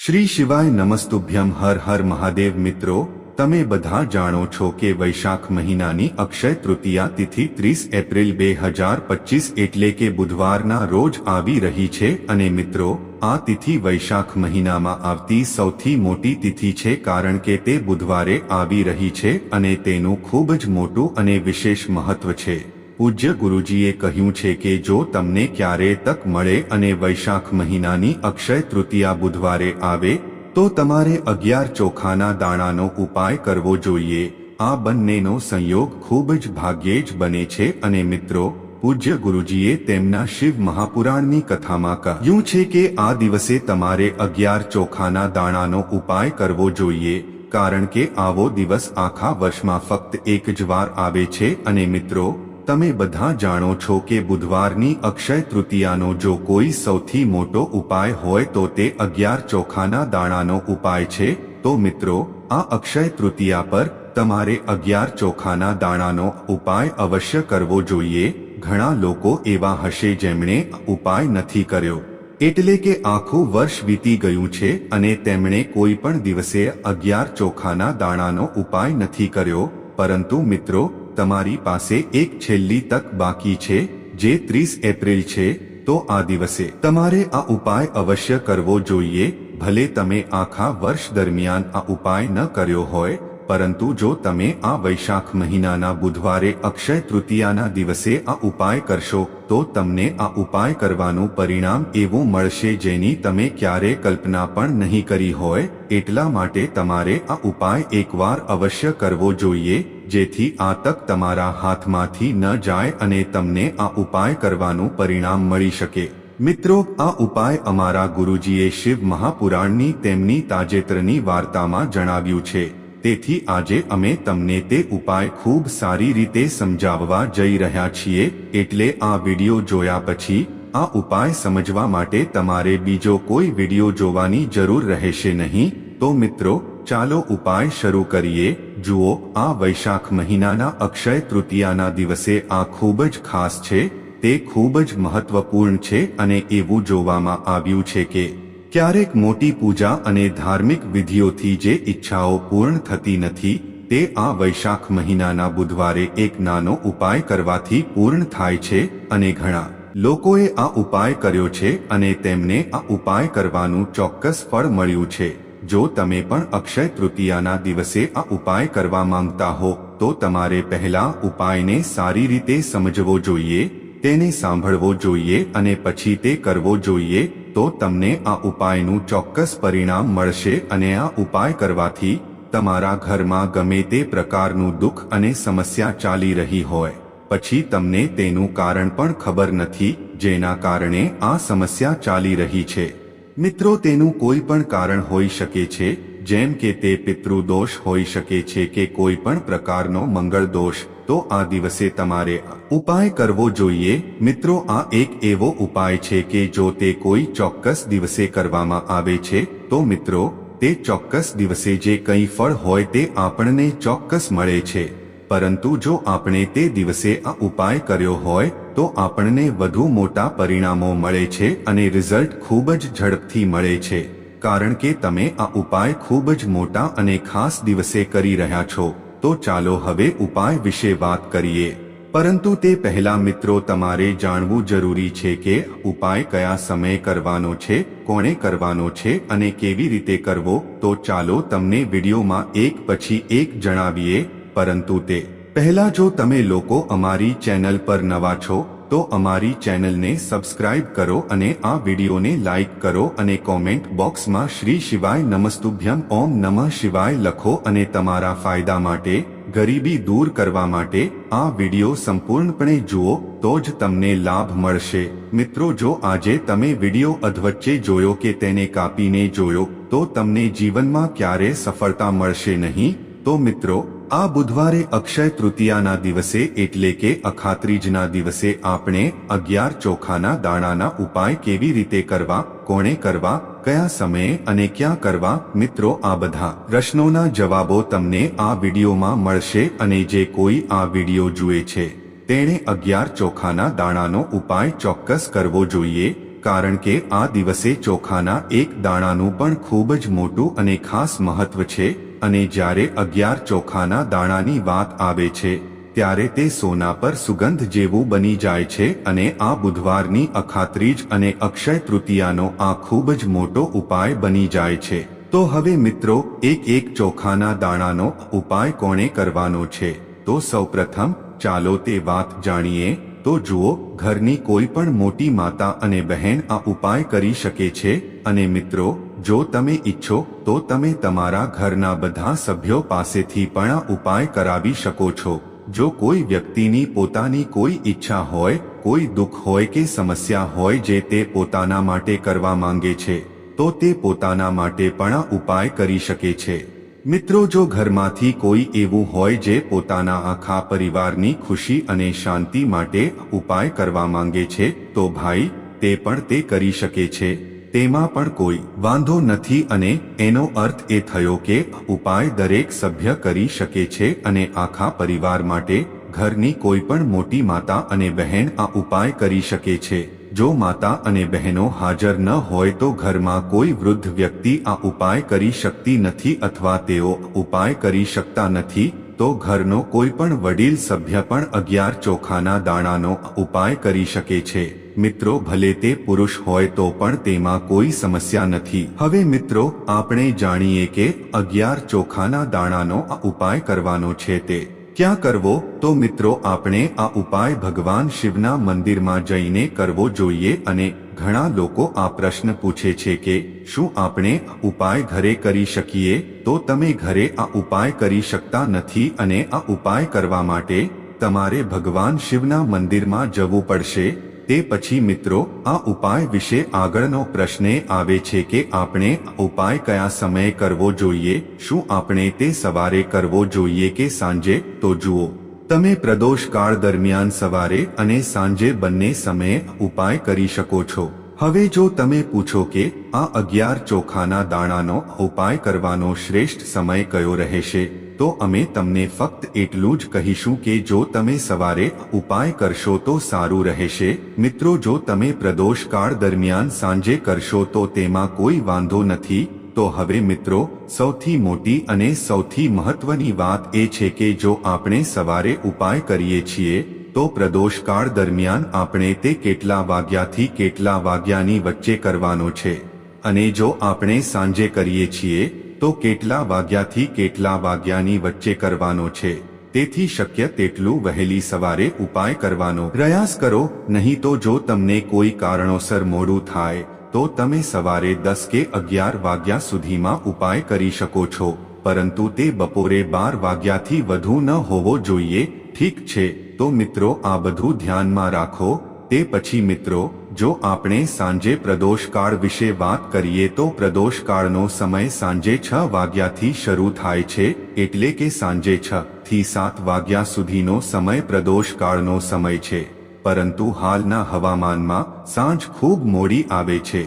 શ્રી શિવાય નમસ્તુભ્યમ હર હર મહાદેવ મિત્રો, તમે બધા જાણો છો કે વૈશાખ મહિનાની અક્ષય તૃતીયા તિથિ ત્રીસ એપ્રિલ બે હજાર પચીસ એટલે કે બુધવારના રોજ આવી રહી છે અને મિત્રો, આ તિથિ વૈશાખ મહિનામાં આવતી સૌથી મોટી તિથિ છે કારણ કે તે બુધવારે આવી રહી છે અને તેનું ખૂબ જ મોટું અને વિશેષ મહત્વ છે. પૂજ્ય ગુરુજીએ કહ્યું છે કે જો તમને ક્યારે તક મળે અને વૈશાખ મહિનાની અક્ષય તૃતીયા બુધવારે આવે, તો તમારે અગિયાર ચોખાના દાણાનો ઉપાય કરવો જોઈએ. આ બંનેનો સંયોગ ખૂબ જ ભાગ્યે જ બને છે અને મિત્રો, પૂજ્ય ગુરુજીએ તેમના શિવ મહાપુરાણની કથામાં કહ્યું છે કે આ દિવસે તમારે અગિયાર ચોખાના દાણાનો ઉપાય કરવો જોઈએ, કારણ કે આવો દિવસ આખા વર્ષમાં ફક્ત એક જ વાર આવે છે અને મિત્રો તમે બધા જાણો છો કે બુધવારની અક્ષય તૃતીયાનો જો કોઈ સૌથી મોટો ઉપાય હોય તો તે અગિયાર ચોખાના દાણાનો ઉપાય છે. તો મિત્રો, આ અક્ષય તૃતીયા પર તમારે અગિયાર ચોખાના દાણાનો ઉપાય અવશ્ય કરવો જોઈએ. ઘણા લોકો એવા હશે જેમણે ઉપાય નથી કર્યો. એટલે કે આખું વર્ષ વીતી ગયું છે અને તેમણે કોઈ પણ દિવસે અગિયાર ચોખાના દાણાનો ઉપાય નથી કર્યો. પરંતુ મિત્રો તમારી પાસે એક છેલ્લી તક બાકી છે, જે ત્રીસ એપ્રિલ છે, તો આ દિવસે તમારે આ ઉપાય અવશ્ય કરવો જોઈએ, ભલે તમે આખા વર્ષ દરમિયાન આ ઉપાય ન કર્યો હોય, પરંતુ જો તમે આ વૈશાખ મહિનાના બુધવારે અક્ષય તૃતીયાના દિવસે આ ઉપાય કરશો, તો તમને આ ઉપાય કરવાનું પરિણામ એવું મળશે જેની તમે ક્યારે કલ્પના પણ નહીં કરી હોય, એટલા માટે તમારે આ ઉપાય એકવાર અવશ્ય કરવો જોઈએ જેથી આ તક તમારા હાથમાંથી ન જાય અને તમને આ ઉપાય કરવાનું પરિણામ મળી શકે. મિત્રો, આ ઉપાય અમારા ગુરુજીએ શિવ મહાપુરાણની તેમની તાજેતરની વાર્તામાં જણાવ્યું છે. તેથી આજે અમે તમને તે ઉપાય ખૂબ સારી રીતે સમજાવવા જઈ રહ્યા છીએ, એટલે આ વિડિયો જોયા પછી, આ ઉપાય સમજવા માટે તમારે બીજો કોઈ વિડિયો જોવાની જરૂર રહેશે નહીં. તો મિત્રો, ચાલો ઉપાય શરૂ કરીએ. જુઓ, આ વૈશાખ મહિનાના અક્ષય તૃતીયાના દિવસે આ ખૂબ જ ખાસ છે, તે ખૂબ જ મહત્વપૂર્ણ છે અને એવું જોવામાં આવ્યું છે કે ક્યારેક મોટી પૂજા અને ધાર્મિક વિધિઓથી જે ઈચ્છાઓ પૂર્ણ થતી નથી, તે આ વૈશાખ મહિનાના બુધવારે એક નાનો ઉપાય કરવાથી પૂર્ણ થાય છે અને ઘણા લોકોએ આ ઉપાય કર્યો છે અને તેમને આ ઉપાય કરવાનું ચોક્કસ ફળ મળ્યું છે. જો તમે પણ અક્ષય તૃતીયાના દિવસે આ ઉપાય કરવા માંગતા હો, તો તમારે પહેલા ઉપાયને સારી રીતે સમજવો જોઈએ, તેને સાંભળવો જોઈએ અને પછી તે કરવો જોઈએ, તો તમને આ ઉપાયનું ચોક્કસ પરિણામ મળશે અને આ ઉપાય કરવાથી તમારા ઘરમાં ગમે તે પ્રકારનું દુઃખ અને સમસ્યા ચાલી રહી હોય. પછી તમને તેનું કારણ પણ ખબર નથી, જેના કારણે આ સમસ્યા ચાલી રહી છે. મિત્રો, તેનું કોઈ પણ કારણ હોઈ શકે છે, જેમ કે તે પિતૃદોષ હોઈ શકે છે કે કોઈ પણ પ્રકારનો મંગળ દોષ તો આ દિવસે તમારે ઉપાય કરવો જોઈએ. મિત્રો, આ એક એવો ઉપાય છે કે જો તે કોઈ ચોક્કસ દિવસે કરવામાં આવે છે, તો મિત્રો, તે ચોક્કસ દિવસે જે કંઈ ફળ હોય તે આપણને ચોક્કસ મળે છે. પરંતુ જો આપણે તે દિવસે આ ઉપાય કર્યો હોય તો આપણને વધુ મોટા પરિણામો મળે છે અને રિઝલ્ટ ખૂબ જ ઝડપથી મળે છે, કારણ કે તમે આ ઉપાય ખૂબ જ મોટા અને ખાસ દિવસે કરી રહ્યા છો. તો ચાલો હવે ઉપાય વિશે વાત કરીએ. પરંતુ તે પહેલા મિત્રો, તમારે જાણવું જરૂરી છે કે ઉપાય કયા સમયે કરવાનો છે, કોણે કરવાનો છે અને કેવી રીતે કરવો. તો ચાલો તમને વિડીયોમાં એક પછી એક જણાવીએ. પરંતુ તે પહેલા જો તમે લોકો અમારી ચેનલ પર નવા છો, તો અમારી ચેનલને સબસ્ક્રાઇબ કરો અને આ વિડીયોને લાઇક કરો અને કોમેન્ટ બોક્સમાં શ્રી શિવાય નમસ્તુભ્યમ ઓમ નમઃ શિવાય લખો અને તમારા ફાયદા માટે, ગરીબી દૂર કરવા માટે આ વીડિયો સંપૂર્ણપણે જુઓ, તો જ તમને લાભ મળશે. મિત્રો, જો આજે તમે વીડિયો અધવચ્ચે જોયો કે તેને કાપીને જોયો, તો તમને જીવનમાં ક્યારે સફળતા મળશે નહીં? તો મિત્રો, આ બુધવારે અક્ષય તૃતીયાના દિવસે એટલે કે અખાત્રીજના દિવસે આપણે અગિયાર ચોખાના દાણાના ઉપાય કેવી રીતે કરવા, કોણે કરવા, કયા સમયે અને ક્યાં કરવા, મિત્રો આ બધા પ્રશ્નોના જવાબો તમને આ વિડીયોમાં મળશે અને જે કોઈ આ વીડિયો જુએ છે, તેણે અગિયાર ચોખાના દાણાનો ઉપાય ચોક્કસ કરવો જોઈએ, કારણ કે આ દિવસે ચોખાના એક દાણાનું પણ ખૂબ જ મોટું અને ખાસ મહત્વ છે અને જ્યારે અગિયાર ચોખાના દાણાની વાત આવે છે, ત્યારે તે સોના પર સુગંધ જેવું બની જાય છે અને આ બુધવારની અખાત્રીજ અને અક્ષય તૃતીયાનો આ ખૂબ જ મોટો ઉપાય બની જાય છે. તો હવે મિત્રો, એક એક ચોખાના દાણાનો ઉપાય કોણે કરવાનો છે? તો સૌપ્રથમ, ચાલો તે વાત જાણીએ. તો જુઓ, ઘરની કોઈ પણ મોટી માતા અને બહેન આ ઉપાય કરી શકે છે. અને મિત્રો જો તમે ઈચ્છો, તો તમે તમારા ઘરના બધા સભ્યો પાસેથી પણ ઉપાય કરાવી શકો છો. જો કોઈ વ્યક્તિની પોતાની કોઈ ઈચ્છા હોય, કોઈ દુઃખ હોય કે સમસ્યા હોય જે તે પોતાના માટે કરવા માંગે છે, તો તે પોતાના માટે પણ ઉપાય કરી શકે છે. મિત્રો, જો ઘરમાંથી કોઈ એવું હોય જે પોતાના આખા પરિવારની ખુશી અને શાંતિ માટે ઉપાય કરવા માંગે છે, તો ભાઈ, તે પણ તે કરી શકે છે. તેમાં પણ કોઈ વાંધો નથી અને એનો અર્થ એ થયો કે ઉપાય દરેક સભ્ય કરી શકે છે અને આખા પરિવાર માટે ઘરની કોઈ પણ મોટી માતા અને બહેન આ ઉપાય કરી શકે છે. જો માતા અને બહેનો હાજર ન હોય તો ઘરમાં કોઈ વૃદ્ધ વ્યક્તિ આ ઉપાય કરી શકતી નથી અથવા તેઓ ઉપાય કરી શકતા નથી, તો ઘરનો કોઈ પણ વડીલ સભ્ય પણ અગિયાર ચોખાના દાણાનો ઉપાય કરી શકે છે. મિત્રો, ભલે તે પુરુષ હોય તો પણ તેમાં કોઈ સમસ્યા નથી. હવે મિત્રો, આપણે જાણીએ કે અગિયાર ચોખાના દાણાનો આ ઉપાય કરવાનો છે તે. ક્યાં કરવો? તો મિત્રો, આપણે આ ઉપાય ભગવાન શિવના મંદિરમાં જઈને કરવો જોઈએ અને ઘણા લોકો આ પ્રશ્ન પૂછે છે કે, શું આપણે ઉપાય ઘરે કરી શકીએ? તો તમે ઘરે આ ઉપાય કરી શકતા નથી અને આ ઉપાય કરવા માટે તમારે ભગવાન શિવના મંદિરમાં જવું પડશે. તે પછી મિત્રો, આ ઉપાય વિશે આગળનો પ્રશ્ન આવે છે કે આપણે ઉપાય કયા સમયે કરવો જોઈએ, શું આપણે તે સવારે કરવો જોઈએ કે સાંજે? તો જુઓ, તમે પ્રદોષ કાળ દરમિયાન સવારે અને સાંજે બંને સમયે ઉપાય કરી શકો છો. હવે જો તમે પૂછો કે, આ અગિયાર ચોખાના દાણાનો ઉપાય કરવાનો શ્રેષ્ઠ સમય કયો રહેશે? તો અમે તમને ફક્ત એટલું જ કહીશું કે જો તમે સવારે ઉપાય કરશો તો સારું રહેશે. મિત્રો, જો તમે પ્રદોષકાળ દરમિયાન સાંજે કરશો તો તેમાં કોઈ વાંધો નથી. તો હવે મિત્રો, સૌથી મોટી અને સૌથી મહત્વની વાત એ છે કે જો આપણે સવારે ઉપાય કરીએ છીએ, તો પ્રદોષકાળ દરમિયાન આપણે તે કેટલા વાગ્યાથી કેટલા વાગ્યાની વચ્ચે કરવાનો છે. અને જો આપણે સાંજે કરીએ છીએ તો કેટલા વાગ્યાથી કેટલા વાગ્યાની વચ્ચે કરવાનો છે? તેથી શક્ય તેટલું વહેલી સવારે ઉપાય કરવાનો પ્રયાસ કરો, નહીં તો જો તમને કોઈ કારણોસર મોડું થાય, તો તમે સવારે દસ કે અગિયાર વાગ્યા સુધીમાં ઉપાય કરી શકો છો. પરંતુ તે બપોરે બાર વાગ્યાથી વધુ ન હોવો જોઈએ. ઠીક છે, તો મિત્રો આ બધું ધ્યાનમાં રાખો. તે પછી મિત્રો જો આપણે સાંજે પ્રદોષકાળ વિશે વાત કરીએ તો પ્રદોષકાળનો સમય સાંજે છ વાગ્યાથી શરૂ થાય છે, એટલે કે સાંજે છ થી સાત વાગ્યા સુધીનો સમય પ્રદોષકાળનો સમય છે. પરંતુ હાલના હવામાનમાં સાંજ ખૂબ મોડી આવે છે.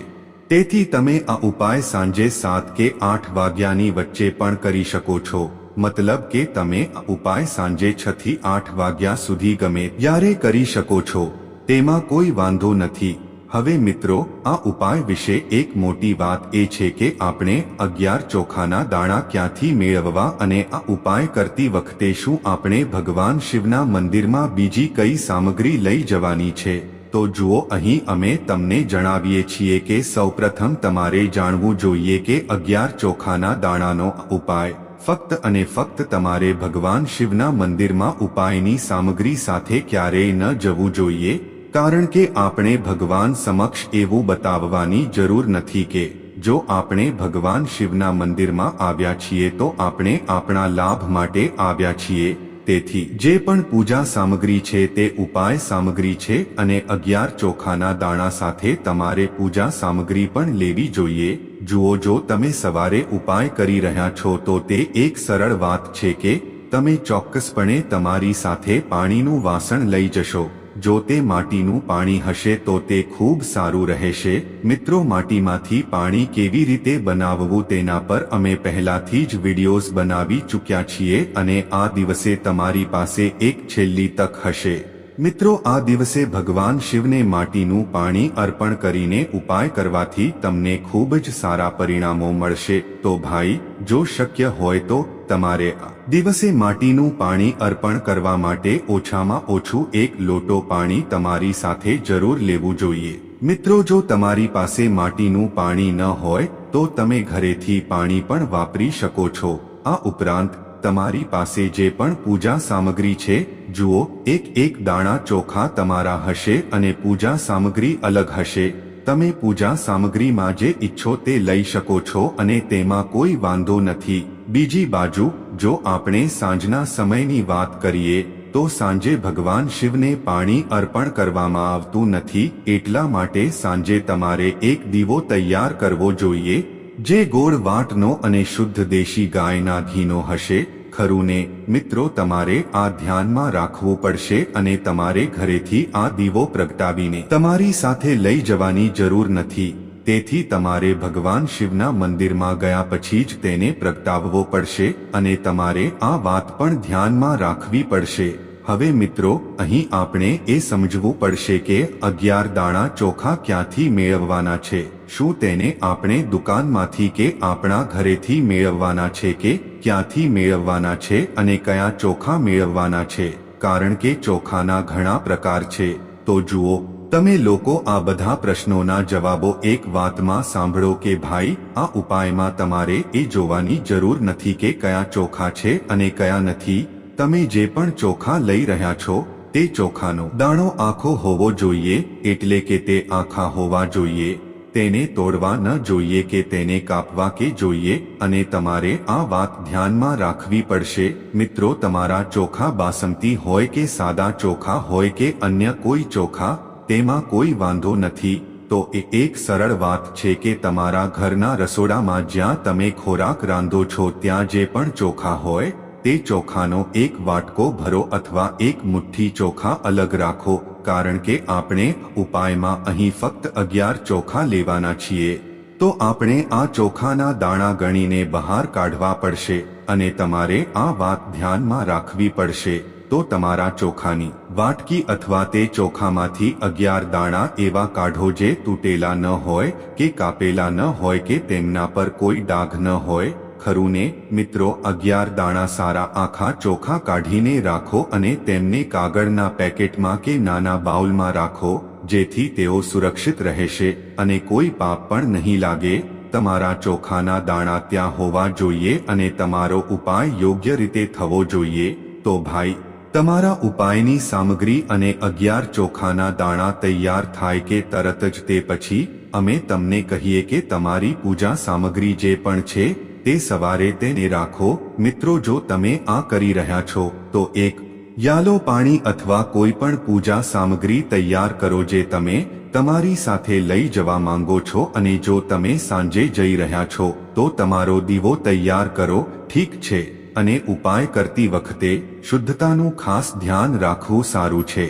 તેથી તમે આ ઉપાય સાંજે સાત કે આઠ વાગ્યાની વચ્ચે પણ કરી શકો છો. મતલબ કે તમે આ ઉપાય સાંજે છ થી આઠ વાગ્યા સુધી ગમે ત્યારે કરી શકો છો. તેમાં કોઈ વાંધો નથી. હવે મિત્રો, આ ઉપાય વિશે એક મોટી વાત એ છે કે આપણે અગિયાર ચોખાના દાણા ક્યાંથી મેળવવા અને આ ઉપાય કરતી વખતે શું આપણે ભગવાન શિવના મંદિરમાં બીજી કઈ સામગ્રી લઈ જવાની છે? તો જુઓ, અહીં અમે તમને જણાવીએ છીએ કે સૌપ્રથમ તમારે જાણવું જોઈએ કે અગિયાર ચોખાના દાણાનો ઉપાય ફક્ત અને ફક્ત તમારે ભગવાન શિવના મંદિરમાં ઉપાયની સામગ્રી સાથે ક્યારેય ન જવું જોઈએ. કારણ કે આપણે ભગવાન સમક્ષ એવું બતાવવાની જરૂર નથી કે, જો આપણે ભગવાન શિવના મંદિરમાં આવ્યા છીએ તો આપણે આપણા લાભ માટે આવ્યા છીએ, તેથી જે પણ પૂજા સામગ્રી છે તે ઉપાય સામગ્રી છે અને અગિયાર ચોખાના દાણા સાથે તમારે પૂજા સામગ્રી પણ લેવી જોઈએ. જુઓ, જો તમે સવારે ઉપાય કરી રહ્યા છો તો તે એક સરળ વાત છે કે, તમે ચોક્કસપણે તમારી સાથે પાણીનું વાસણ લઈ જશો. જો તે માટીનું પાણી હશે તો તે ખૂબ સારું રહેશે. મિત્રો, માટીમાંથી પાણી કેવી રીતે બનાવવું તેના પર અમે પહેલાથી જ વિડીયોઝ બનાવી ચૂક્યા છીએ અને આ દિવસે તમારી પાસે એક છેલ્લી તક હશે. મિત્રો, આ દિવસે ભગવાન શિવને માટીનું પાણી અર્પણ કરીને ઉપાય કરવાથી તમને ખૂબ જ સારા પરિણામો મળશે. તો ભાઈ, જો શક્ય હોય તો તમારે આ દિવસે માટીનું પાણી અર્પણ કરવા માટે ઓછામાં ઓછું એક લોટો પાણી તમારી સાથે જરૂર લેવું જોઈએ. મિત્રો, જો તમારી પાસે માટીનું પાણી ન હોય, તો તમે ઘરેથી પાણી પણ વાપરી શકો છો. આ ઉપરાંત તમારી પાસે જે પણ પૂજા સામગ્રી છે, જુઓ, એક એક દાણા ચોખા તમારા હશે અને પૂજા સામગ્રી અલગ હશે. તમે પૂજા સામગ્રીમાં જે ઈચ્છો તે લઈ શકો છો અને તેમાં કોઈ વાંધો નથી. બીજી બાજુ, જો આપણે સાંજના સમયની વાત કરીએ, તો સાંજે ભગવાન શિવને પાણી અર્પણ કરવામાં આવતું નથી, એટલા માટે સાંજે તમારે એક દીવો તૈયાર કરવો જોઈએ જે ગોળ વાટનો અને શુદ્ધ દેશી ગાયના ઘીનો હશે ખરું ને મિત્રો, તમારે આ ધ્યાનમાં રાખવું પડશે અને તમારે ઘરેથી આ દીવો પ્રગટાવીને તમારી સાથે લઈ જવાની જરૂર નથી. તેથી તમારે ભગવાન શિવના મંદિરમાં ગયા પછી જ તેને પ્રગટાવવો પડશે અને તમારે આ વાત પણ ધ્યાનમાં રાખવી પડશે. હવે, મિત્રો, અહીં આપણે એ સમજવું પડશે કે અગિયાર દાણા ચોખા ક્યાંથી મેળવવાના છે? શું તેને આપણે દુકાનમાંથી કે આપણા ઘરેથી મેળવવાના છે કે ક્યાંથી મેળવવાના છે અને કયા ચોખા મેળવવાના છે? કારણ કે ચોખાના ઘણા પ્રકાર છે. તો જુઓ, તમે લોકો આ બધા પ્રશ્નોના જવાબો એક વાતમાં સાંભળો કે ભાઈ, આ ઉપાયમાં તમારે એ જોવાની જરૂર નથી કે કયા ચોખા છે અને કયા નથી. તમે જે પણ ચોખા લઈ રહ્યા છો, તે ચોખાનો દાણો આખો હોવો જોઈએ, એટલે કે તે આખા હોવા જોઈએ. તેને તોડવા ન જોઈએ કે તેને કાપવા કે જોઈએ, અને તમારે આ વાત ધ્યાનમાં રાખવી પડશે, મિત્રો તમારા ચોખા બાસમતી હોય કે સાદા ચોખા હોય કે અન્ય કોઈ ચોખા, તેમાં કોઈ વાંધો નથી, તો એ એક સરળ વાત છે કે તમારા ઘરના રસોડામાં જ્યાં તમે ખોરાક રાંધો છો ત્યાં જે પણ ચોખા હોય તે ચોખાનો એક વાટકો ભરો અથવા એક મુઠ્ઠી ચોખા અલગ રાખો, કારણ કે આપણે ઉપાયમાં અહીં ફક્ત અગિયાર ચોખા લેવાના છીએ. તો આપણે આ ચોખાના દાણા ગણીને બહાર કાઢવા પડશે અને તમારે આ વાત ધ્યાનમાં રાખવી પડશે. તો તમારા ચોખાની વાટકી અથવા તે ચોખામાંથી અગિયાર દાણા એવા કાઢો જે તૂટેલા ન હોય કે કાપેલા ન હોય કે તેમના પર કોઈ ડાઘ ન હોય. ખરું મિત્રો, અગિયાર દાણા સારા આખા ચોખા કાઢીને રાખો અને તેમને કાગળના પેકેટમાં કે નાના બાઉલમાં રાખો, જેથી તેઓ સુરક્ષિત રહેશે અને કોઈ પાપ પણ નહીં લાગે. તમારા ચોખાના દાણા ત્યાં હોવા જોઈએ અને તમારો ઉપાય યોગ્ય રીતે થવો જોઈએ. તો ભાઈ, તમારા ઉપાયની સામગ્રી અને અગિયાર ચોખાના દાણા તૈયાર થાય કે તરત જ તે પછી, અમે તમને કહીએ કે તમારી પૂજા સામગ્રી જે પણ છે તે સવારે તેને રાખો, મિત્રો જો તમે આ કરી રહ્યા છો, તો એક યાલો પાણી અથવા કોઈ પણ પૂજા સામગ્રી તૈયાર કરો જે તમે તમારી સાથે લઈ જવા માંગો છો અને જો તમે સાંજે જઈ રહ્યા છો, તો તમારો દીવો તૈયાર કરો, ઠીક છે, અને ઉપાય કરતી વખતે શુદ્ધતાનું ખાસ ધ્યાન રાખવું સારું છે.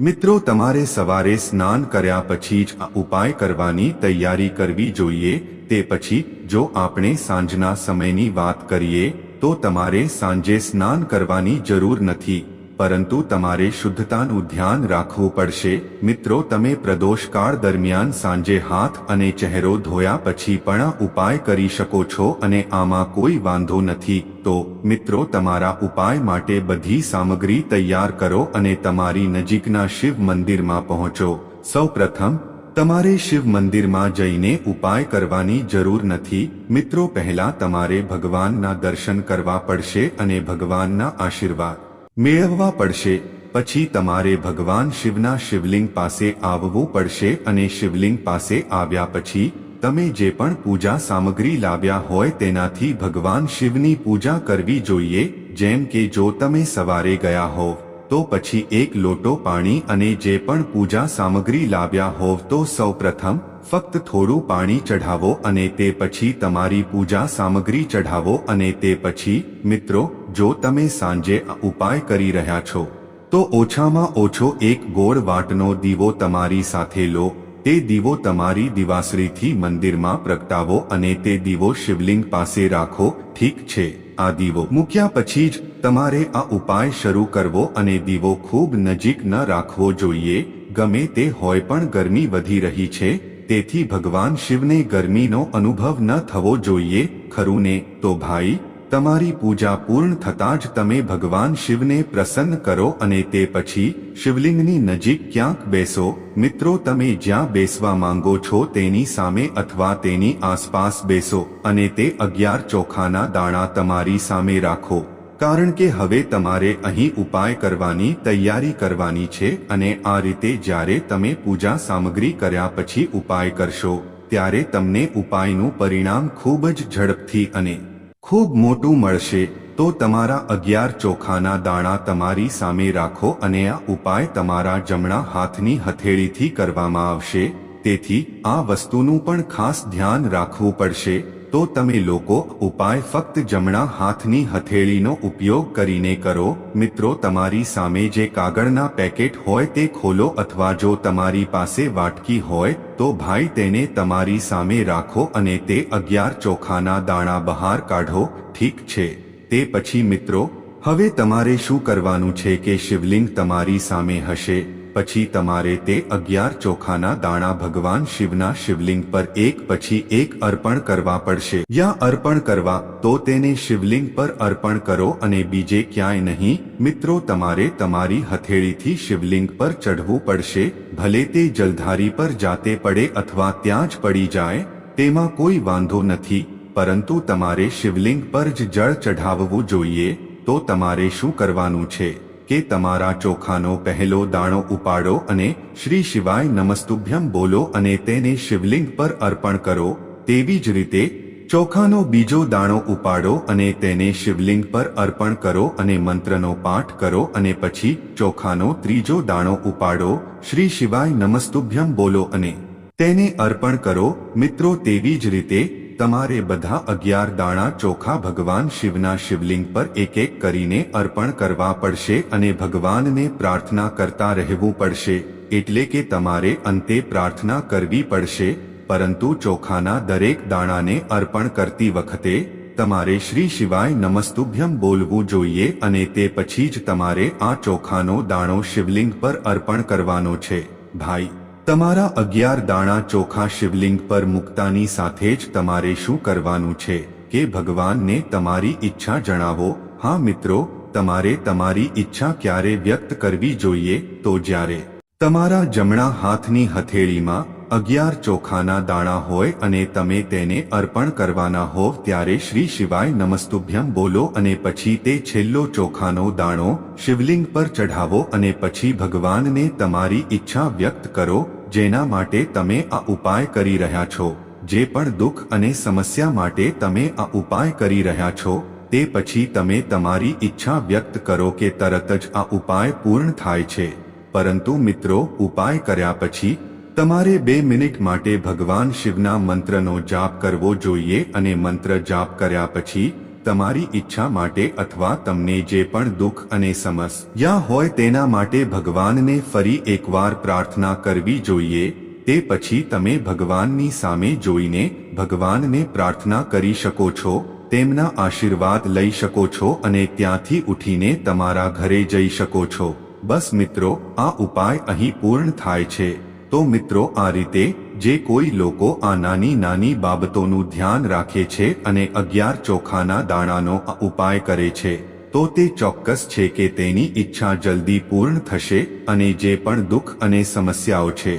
મિત્રો તમારે સવારે સ્નાન કર્યા પછી જ આ ઉપાય કરવાની તૈયારી કરવી જોઈએ તે પછી, જો આપણે સાંજના સમયની વાત કરીએ, તો તમારે સાંજે સ્નાન કરવાની જરૂર નથી, પરંતુ તમારે શુદ્ધતાનું ધ્યાન રાખવું પડશે. મિત્રો, તમે પ્રદોષકાળ દરમિયાન સાંજે હાથ અને ચહેરો ધોયા પછી પણ ઉપાય કરી શકો છો અને આમાં કોઈ વાંધો નથી. તો, મિત્રો, તમારા ઉપાય માટે બધી સામગ્રી તૈયાર કરો અને તમારી નજીકના શિવ મંદિરમાં પહોંચો. સૌપ્રથમ તમારે શિવ મંદિરમાં જઈને ઉપાય કરવાની જરૂર નથી. મિત્રો, પહેલા તમારે ભગવાનના દર્શન કરવા પડશે અને ભગવાનના આશીર્વાદ મેળવવા પડશે. પછી તમારે ભગવાન શિવના શિવલિંગ પાસે આવવું પડશે અને શિવલિંગ પાસે આવ્યા પછી, તમે જે પણ પૂજા સામગ્રી લાવ્યા હોય તેનાથી ભગવાન શિવની પૂજા કરવી જોઈએ. જેમ કે જો તમે સવારે ગયા હોવ તો પછી એક લોટો પાણી અને જે પણ પૂજા સામગ્રી લાવ્યા હોવ તો સૌપ્રથમ ફક્ત થોડું પાણી ચઢાવો અને તે પછી તમારી પૂજા સામગ્રી ચઢાવો અને તે પછી, મિત્રો, જો તમે સાંજે ઉપાય કરી રહ્યા છો, તો ઓછામાં ઓછો એક ગોળ વાટનો દીવો તમારી સાથે લો, તે દીવો તમારી દિવાસરીથી મંદિરમાં પ્રગટાવો અને તે દીવો શિવલિંગ પાસે રાખો, ઠીક છે. આ દીવો મૂક્યા પછી જ તમારે આ ઉપાય શરૂ કરવો અને દીવો ખૂબ નજીક ન રાખવો જોઈએ. ગમે તે હોય પણ ગરમી વધી રહી છે, તેથી ભગવાન શિવને ગરમીનો અનુભવ ન થવો જોઈએ. ખરું ને તો ભાઈ તમારી પૂજા પૂર્ણ થતાં જ તમે ભગવાન શિવને પ્રસન્ન કરો અને તે પછી શિવલિંગની નજીક ક્યાંક બેસો. મિત્રો, તમે જ્યાં બેસવા માંગો છો તેની સામે અથવા તેની આસપાસ બેસો અને તે અગિયાર ચોખાના દાણા તમારી સામે રાખો. કારણ કે હવે તમારે અહીં ઉપાય કરવાની તૈયારી કરવાની છે અને આ રીતે જ્યારે તમે પૂજા સામગ્રી કર્યા પછી ઉપાય કરશો, ત્યારે તમને ઉપાયનું પરિણામ ખૂબ જ ઝડપથી અને ખૂબ મોટું મળશે, તો તમારા અગિયાર ચોખાના દાણા તમારી સામે રાખો અને આ ઉપાય તમારા જમણા હાથની હથેળીથી કરવામાં આવશે, તેથી આ વસ્તુનું પણ ખાસ ધ્યાન રાખવું પડશે. તો તમે લોકો ઉપાય ફક્ત જમણા હાથની હથેળીનો ઉપયોગ કરીને કરો. મિત્રો, તમારી સામે જે કાગળના પેકેટ હોય તે ખોલો અથવા જો તમારી પાસે વાટકી હોય, તો ભાઈ તેને તમારી સામે રાખો અને તે અગિયાર ચોખાના દાણા બહાર કાઢો. ઠીક છે. તે પછી મિત્રો, હવે તમારે શું કરવાનું છે કે શિવલિંગ તમારી સામે હશે? પછી તમારે તે અગિયાર ચોખાના દાણા ભગવાન શિવના શિવલિંગ પર એક પછી એક અર્પણ કરવા પડશે. યા અર્પણ કરવા, તો તેને શિવલિંગ પર અર્પણ કરો અને બીજે ક્યાંય નહીં. મિત્રો, તમારે તમારી હથેળીથી શિવલિંગ પર ચઢવું પડશે. ભલે તે જલધારી પર જાતે પડે અથવા ત્યાં જ પડી જાય, તેમાં કોઈ વાંધો નથી. પરંતુ તમારે શિવલિંગ પર જ જળ ચઢાવવું જોઈએ, તો તમારે શું કરવાનું છે? કે તમારા ચોખાનો પહેલો દાણો ઉપાડો અને શ્રી શિવાય નમસ્તુભ્યમ બોલો અને તેને શિવલિંગ પર અર્પણ કરો. તેવી જ રીતે ચોખાનો બીજો દાણો ઉપાડો અને તેને શિવલિંગ પર અર્પણ કરો અને મંત્રનો પાઠ કરો અને પછી ચોખાનો ત્રીજો દાણો ઉપાડો. શ્રી શિવાય નમસ્તુભ્યમ બોલો અને તેને અર્પણ કરો. મિત્રો, તેવી જ રીતે તમારે બધા અગિયાર દાણા ચોખા ભગવાન શિવના શિવલિંગ પર એક એક કરીને અર્પણ કરવા પડશે અને ભગવાનને પ્રાર્થના કરતા રહેવું પડશે, એટલે કે તમારે અંતે પ્રાર્થના કરવી પડશે, પરંતુ ચોખાના દરેક દાણાને અર્પણ કરતી વખતે, તમારે શ્રી શિવાય નમસ્તુભ્યમ બોલવું જોઈએ અને તે પછી જ તમારે આ ચોખાનો દાણો શિવલિંગ પર અર્પણ કરવાનો છે. ભાઈ તમારા અગિયાર દાણા ચોખા શિવલિંગ પર મુક્તાની સાથે જ તમારે શું કરવાનું છે? કે ભગવાનને તમારી ઈચ્છા જણાવો. હા, મિત્રો, તમારે તમારી ઈચ્છા ક્યારે વ્યક્ત કરવી જોઈએ? તો જ્યારે તમારા જમણા હાથની હથેળીમાં અગિયાર ચોખાના દાણા હોય અને તમે તેને અર્પણ કરવાના હોવ ત્યારે શ્રી શિવાય નમસ્તુભ્યમ બોલો અને પછી તે છેલ્લો ચોખાનો દાણો શિવલિંગ પર ચઢાવો અને પછી ભગવાનને તમારી ઈચ્છા વ્યક્ત કરો, જેના માટે તમે આ ઉપાય કરી રહ્યા છો. જે પણ દુઃખ અને સમસ્યા માટે તમે આ ઉપાય કરી રહ્યા છો, તે પછી તમે તમારી ઈચ્છા વ્યક્ત કરો કે તરત જ આ ઉપાય પૂર્ણ થાય છે. પરંતુ મિત્રો, ઉપાય કર્યા પછી તમારે બે મિનિટ માટે ભગવાન શિવના મંત્રનો જાપ કરવો જોઈએ અને મંત્ર જાપ કર્યા પછી તમારી ઈચ્છા માટે અથવા તમને જે પણ દુઃખ અને સમસ્યા હોય તેના માટે ભગવાનને ફરી એકવાર પ્રાર્થના કરવી જોઈએ, તે પછી તમે ભગવાનની સામે જોઈને ભગવાનને પ્રાર્થના કરી શકો છો, તેમના આશીર્વાદ લઈ શકો છો અને ત્યાંથી ઉઠીને તમારા ઘરે જઈ શકો છો. બસ મિત્રો, આ ઉપાય અહીં પૂર્ણ થાય છે. તો મિત્રો, આ રીતે જે કોઈ લોકો આ નાની નાની બાબતોનું ધ્યાન રાખે છે અને અગિયાર ચોખાના દાણાનો ઉપાય કરે છે, તો તે ચોક્કસ છે કે તેની ઈચ્છા જલ્દી પૂર્ણ થશે અને જે પણ દુઃખ અને સમસ્યાઓ છે,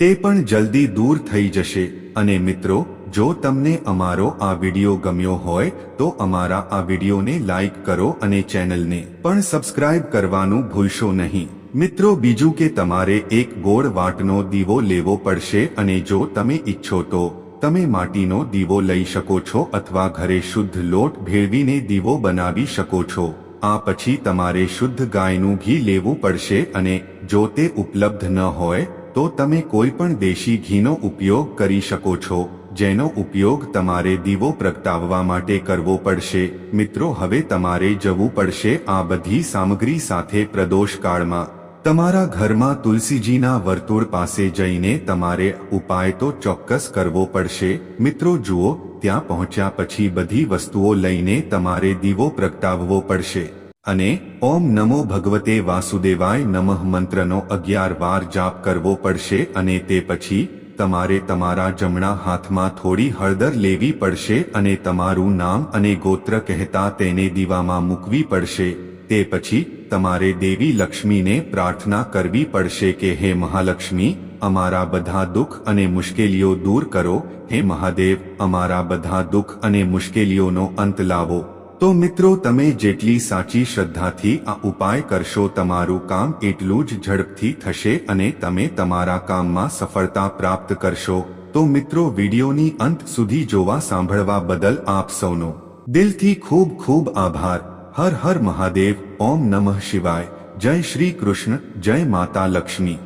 તે પણ જલ્દી દૂર થઈ જશે. અને મિત્રો, જો તમને અમારો આ વિડિયો ગમ્યો હોય, તો અમારા આ વિડિયોને લાઈક કરો અને ચેનલને પણ સબસ્ક્રાઇબ કરવાનું ભૂલશો નહીં. મિત્રો, બીજું કે તમારે એક ગોળ વાટનો દીવો લેવો પડશે અને જો તમે ઈચ્છો તો તમે માટીનો દીવો લઈ શકો છો અથવા ઘરે શુદ્ધ લોટ ભેળવીને દીવો બનાવી શકો છો. આ પછી તમારે શુદ્ધ ગાયનું ઘી લેવું પડશે અને જો તે ઉપલબ્ધ ન હોય, તો તમે કોઈ પણ દેશી ઘીનો ઉપયોગ કરી શકો છો, જેનો ઉપયોગ તમારે દીવો પ્રગટાવવા માટે કરવો પડશે. મિત્રો, હવે તમારે જવું પડશે આ બધી સામગ્રી સાથે પ્રદોષ કાળમાં તમારા ઘરમાં તુલસીજીના વર્તુળ પાસે જઈને તમારે ઉપાય તો ચોક્કસ કરવો પડશે. મિત્રો જુઓ, ત્યાં પહોંચ્યા પછી બધી વસ્તુઓ લઈને તમારે દીવો પ્રગટાવવો પડશે. અને ઓમ નમો ભગવતે વાસુદેવાય નમઃ મંત્રનો અગિયાર વાર જાપ કરવો પડશે અને તે પછી તમારે તમારા જમણા હાથમાં થોડી હળદર લેવી પડશે અને તમારું નામ અને ગોત્ર કહેતા તેને દીવામાં મૂકવી પડશે. તે પછી તમારે દેવી લક્ષ્મીને પ્રાર્થના કરવી પડશે કે, હે મહાલક્ષ્મી, અમારા બધા દુઃખ અને મુશ્કેલીઓ દૂર કરો. હે મહાદેવ, અમારા બધા દુઃખ અને મુશ્કેલીઓનો અંત લાવો. તો મિત્રો, તમે જેટલી સાચી શ્રદ્ધાથી આ ઉપાય કરશો, તમારું કામ એટલું જ ઝડપથી થશે અને તમે તમારા કામમાં સફળતા પ્રાપ્ત કરશો. તો મિત્રો, વિડીયોની અંત સુધી જોવા સાંભળવા બદલ આપ સૌનો દિલથી ખૂબ ખૂબ આભાર. હર હર મહાદેવ ઓમ નમઃ શિવાય. જય શ્રી કૃષ્ણ જય માતા લક્ષ્મી.